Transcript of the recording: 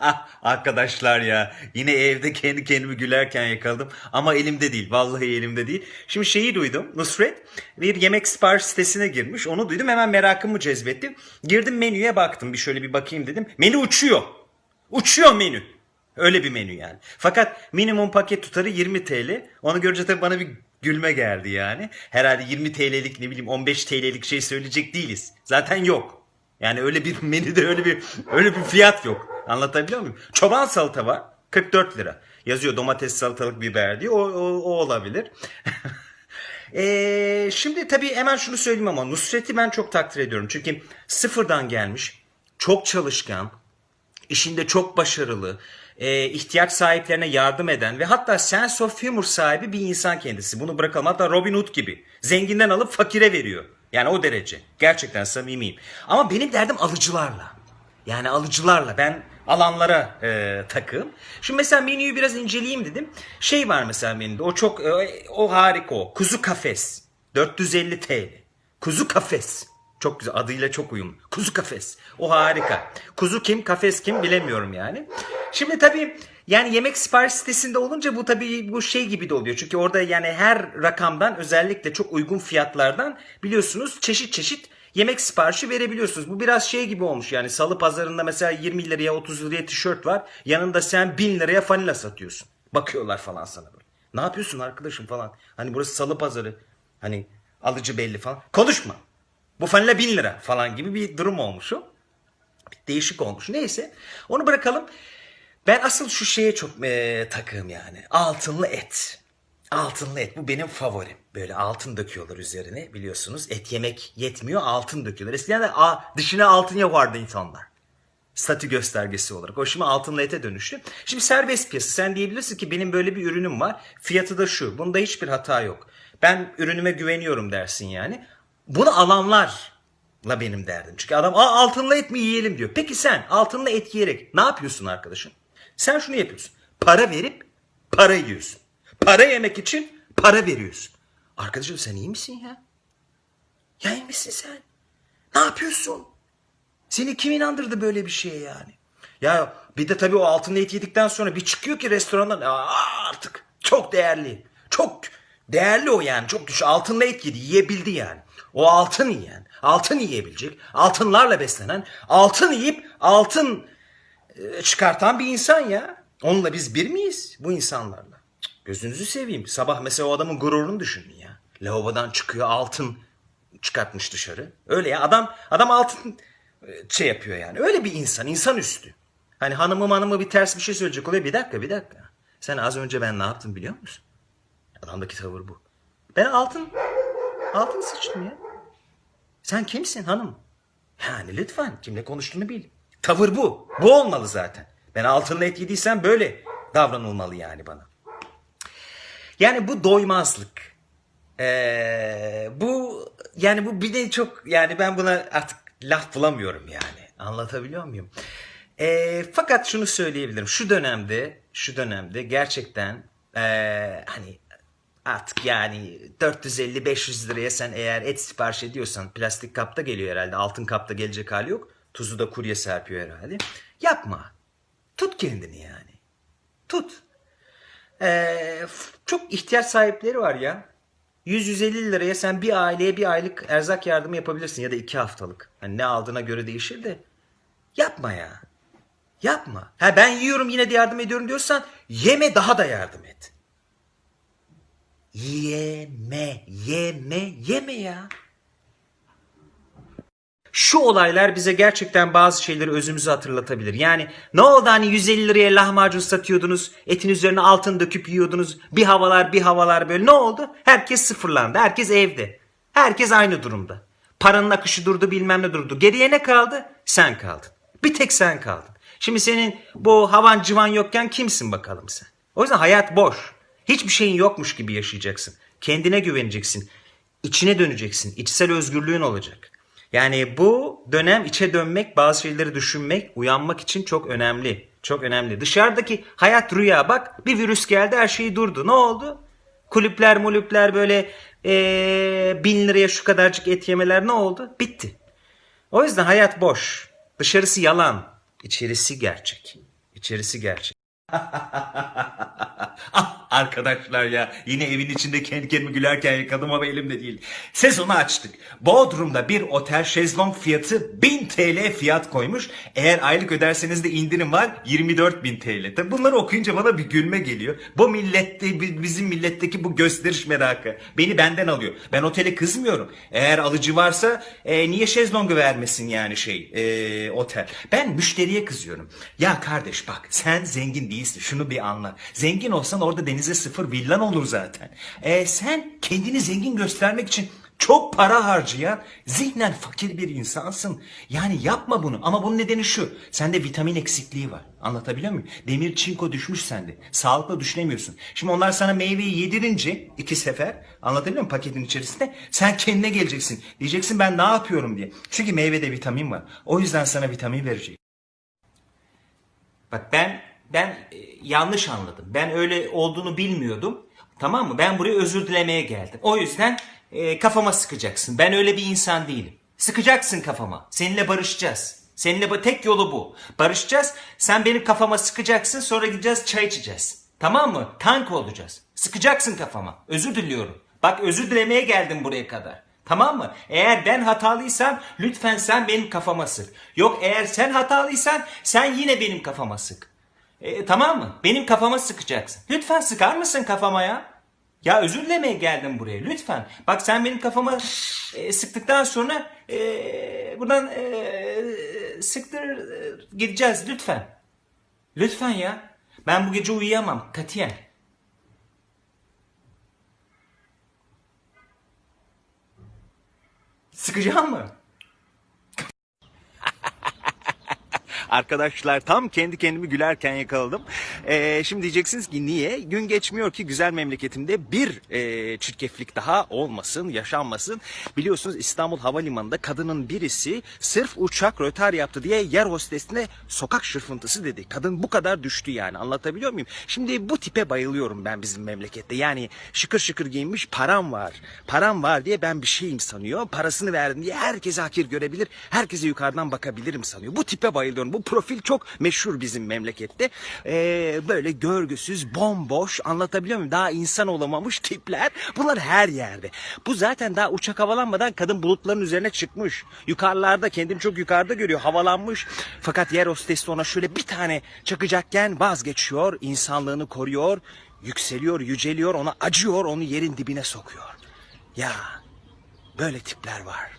Ah, Arkadaşlar ya yine evde kendi kendimi gülerken yakaladım ama elimde değil vallahi elimde değil. Şimdi şeyi duydum Nusret bir yemek sipariş sitesine girmiş onu duydum hemen merakımı cezbetti. Girdim menüye baktım bir şöyle bir bakayım dedim menü uçuyor uçuyor menü. Öyle bir menü yani. Fakat minimum paket tutarı 20 TL. Onu görünce tabii bana bir gülme geldi yani. Herhalde 20 TL'lik ne bileyim 15 TL'lik şey söyleyecek değiliz. Zaten yok. Yani öyle bir menüde öyle bir öyle bir fiyat yok. Anlatabiliyor muyum? Çoban salata var 44 lira. Yazıyor domates salatalık biber diye o, o, o olabilir. Ee, şimdi tabii hemen şunu söyleyeyim ama Nusret'i ben çok takdir ediyorum. Çünkü sıfırdan gelmiş, çok çalışkan, işinde çok başarılı, e, ihtiyaç sahiplerine yardım eden ve hatta sense of humor sahibi bir insan kendisi. Bunu bırakalım. Hatta Robin Hood gibi. Zenginden alıp fakire veriyor. Yani o derece. Gerçekten samimiyim. Ama benim derdim alıcılarla. Yani alıcılarla. Ben alanlara e, takığım. Şimdi mesela menüyü biraz inceleyeyim dedim. Şey var mesela menüde. O çok e, o harika o. Kuzu kafes. 450 TL. Kuzu kafes. Çok güzel adıyla çok uyumlu. Kuzu kafes. O harika. Kuzu kim kafes kim bilemiyorum yani. Şimdi tabii yani yemek sipariş sitesinde olunca bu tabii bu şey gibi de oluyor. Çünkü orada yani her rakamdan özellikle çok uygun fiyatlardan biliyorsunuz çeşit çeşit yemek siparişi verebiliyorsunuz. Bu biraz şey gibi olmuş yani salı pazarında mesela 20 liraya 30 liraya tişört var. Yanında sen 1000 liraya fanila satıyorsun. Bakıyorlar falan sana böyle. Ne yapıyorsun arkadaşım falan. Hani burası salı pazarı. Hani alıcı belli falan. Konuşma. Bu fanila 1000 lira falan gibi bir durum olmuş o. Değişik olmuş. Neyse onu bırakalım. Ben asıl şu şeye çok e, takığım yani. Altınlı et. Altınlı et bu benim favorim. Böyle altın döküyorlar üzerine biliyorsunuz. Et yemek yetmiyor altın döküyorlar. Eskiden de a, dışına altın yapardı insanlar. Statü göstergesi olarak. O şimdi altınlı ete dönüştü. Şimdi serbest piyasa. Sen diyebilirsin ki benim böyle bir ürünüm var. Fiyatı da şu. Bunda hiçbir hata yok. Ben ürünüme güveniyorum dersin yani. Bunu alanlarla benim derdim. Çünkü adam Aa, altınlı et mi yiyelim diyor. Peki sen altınlı et yiyerek ne yapıyorsun arkadaşım? Sen şunu yapıyorsun. Para verip para yiyorsun. Para yemek için para veriyorsun. Arkadaşım sen iyi misin ya? Ya iyi misin sen? Ne yapıyorsun? Seni kim inandırdı böyle bir şeye yani? Ya bir de tabii o altınlı et yedikten sonra bir çıkıyor ki restorandan artık çok değerli. Çok değerli o yani. Çok düş. Altınlı et yedi. Yiyebildi yani. O altın yiyen, altın yiyebilecek, altınlarla beslenen, altın yiyip altın çıkartan bir insan ya. Onunla biz bir miyiz bu insanlarla? Gözünüzü seveyim. Sabah mesela o adamın gururunu düşünün ya. Lavabodan çıkıyor altın çıkartmış dışarı. Öyle ya adam adam altın e, şey yapıyor yani. Öyle bir insan, insan üstü. Hani hanımı hanımı bir ters bir şey söyleyecek oluyor. Bir dakika bir dakika. Sen az önce ben ne yaptım biliyor musun? Adamdaki tavır bu. Ben altın altın sıçtım ya. Sen kimsin hanım? Yani lütfen kimle konuştuğunu bil. Tavır bu. Bu olmalı zaten. Ben altınla et yediysem böyle davranılmalı yani bana. Yani bu doymazlık. Ee, bu yani bu bir de çok yani ben buna artık laf bulamıyorum yani. Anlatabiliyor muyum? Ee, fakat şunu söyleyebilirim. Şu dönemde şu dönemde gerçekten ee, hani artık yani 450-500 liraya sen eğer et sipariş ediyorsan plastik kapta geliyor herhalde. Altın kapta gelecek hali yok. Tuzu da kurye serpiyor herhalde. Yapma. Tut kendini yani. Tut. Ee, çok ihtiyaç sahipleri var ya. 100-150 liraya sen bir aileye bir aylık erzak yardımı yapabilirsin ya da iki haftalık. Hani ne aldığına göre değişir de. Yapma ya. Yapma. Ha ben yiyorum yine de yardım ediyorum diyorsan yeme daha da yardım et. Yeme, yeme, yeme ya. Şu olaylar bize gerçekten bazı şeyleri özümüzü hatırlatabilir. Yani ne oldu hani 150 liraya lahmacun satıyordunuz, etin üzerine altın döküp yiyordunuz. Bir havalar bir havalar böyle ne oldu? Herkes sıfırlandı, herkes evde. Herkes aynı durumda. Paranın akışı durdu bilmem ne durdu. Geriye ne kaldı? Sen kaldın. Bir tek sen kaldın. Şimdi senin bu havan civan yokken kimsin bakalım sen? O yüzden hayat boş. Hiçbir şeyin yokmuş gibi yaşayacaksın. Kendine güveneceksin. İçine döneceksin. İçsel özgürlüğün olacak. Yani bu dönem içe dönmek, bazı şeyleri düşünmek, uyanmak için çok önemli. Çok önemli. Dışarıdaki hayat rüya bak bir virüs geldi her şey durdu. Ne oldu? Kulüpler mulüpler böyle ee, bin liraya şu kadarcık et yemeler ne oldu? Bitti. O yüzden hayat boş. Dışarısı yalan, içerisi gerçek. İçerisi gerçek. ah arkadaşlar ya yine evin içinde kendi kendime gülerken yakaladım ama elimde değil. Sezonu açtık. Bodrum'da bir otel şezlong fiyatı 1000 TL fiyat koymuş. Eğer aylık öderseniz de indirim var 24.000 TL. Tabi bunları okuyunca bana bir gülme geliyor. Bu millette bi- bizim milletteki bu gösteriş merakı beni benden alıyor. Ben otele kızmıyorum. Eğer alıcı varsa e, niye şezlongu vermesin yani şey e, otel. Ben müşteriye kızıyorum. Ya kardeş bak sen zengin değilsin şunu bir anla. Zengin olsan orada denize sıfır villan olur zaten. E, sen kendini zengin göstermek için çok para harcayan zihnen fakir bir insansın. Yani yapma bunu ama bunun nedeni şu. Sende vitamin eksikliği var. Anlatabiliyor muyum? Demir çinko düşmüş sende. Sağlıklı düşünemiyorsun. Şimdi onlar sana meyveyi yedirince iki sefer anlatabiliyor muyum paketin içerisinde? Sen kendine geleceksin. Diyeceksin ben ne yapıyorum diye. Çünkü meyvede vitamin var. O yüzden sana vitamin verecek. Bak ben ben e, yanlış anladım. Ben öyle olduğunu bilmiyordum. Tamam mı? Ben buraya özür dilemeye geldim. O yüzden e, kafama sıkacaksın. Ben öyle bir insan değilim. Sıkacaksın kafama. Seninle barışacağız. Seninle tek yolu bu. Barışacağız. Sen benim kafama sıkacaksın. Sonra gideceğiz çay içeceğiz. Tamam mı? Kanka olacağız. Sıkacaksın kafama. Özür diliyorum. Bak özür dilemeye geldim buraya kadar. Tamam mı? Eğer ben hatalıysam lütfen sen benim kafama sık. Yok eğer sen hatalıysan sen yine benim kafama sık. E, tamam mı? Benim kafama sıkacaksın. Lütfen sıkar mısın kafama ya? Ya özür dilemeye geldim buraya lütfen. Bak sen benim kafama e, sıktıktan sonra e, buradan e, sıktır e, gideceğiz lütfen. Lütfen ya. Ben bu gece uyuyamam katiyen. Sıkacağım mı? Arkadaşlar tam kendi kendimi gülerken yakaladım. Ee, şimdi diyeceksiniz ki niye? Gün geçmiyor ki güzel memleketimde bir e, çirkeflik daha olmasın, yaşanmasın. Biliyorsunuz İstanbul Havalimanı'nda kadının birisi sırf uçak rötar yaptı diye yer hostesine sokak şırfıntısı dedi. Kadın bu kadar düştü yani anlatabiliyor muyum? Şimdi bu tipe bayılıyorum ben bizim memlekette. Yani şıkır şıkır giyinmiş param var. Param var diye ben bir şeyim sanıyor. Parasını verdim diye herkese hakir görebilir. Herkese yukarıdan bakabilirim sanıyor. Bu tipe bayılıyorum. Bu profil çok meşhur bizim memlekette. Ee, böyle görgüsüz, bomboş anlatabiliyor muyum? Daha insan olamamış tipler. Bunlar her yerde. Bu zaten daha uçak havalanmadan kadın bulutların üzerine çıkmış. Yukarılarda kendini çok yukarıda görüyor. Havalanmış. Fakat yer hostesi ona şöyle bir tane çakacakken vazgeçiyor. insanlığını koruyor. Yükseliyor, yüceliyor, ona acıyor, onu yerin dibine sokuyor. Ya böyle tipler var.